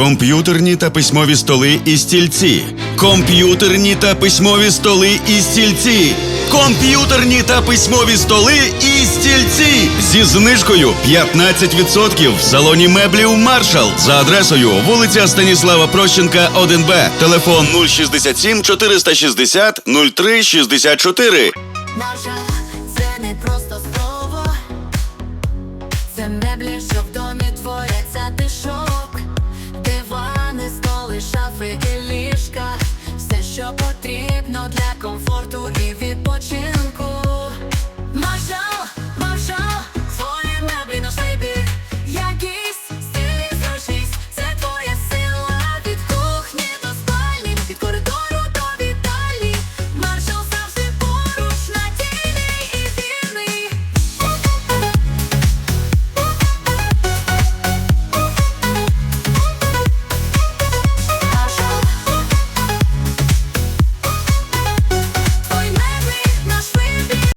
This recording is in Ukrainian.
Комп'ютерні та письмові столи і стільці. Комп'ютерні та письмові столи і стільці. Комп'ютерні та письмові столи і стільці зі знижкою 15% в салоні меблів Маршал за адресою вулиця Станіслава Прощенка, 1Б. Телефон 067 460 03 64. Маршал, це не просто слово, це меблі, що в домі столи, ліжка, все, що потрібно для комфорту і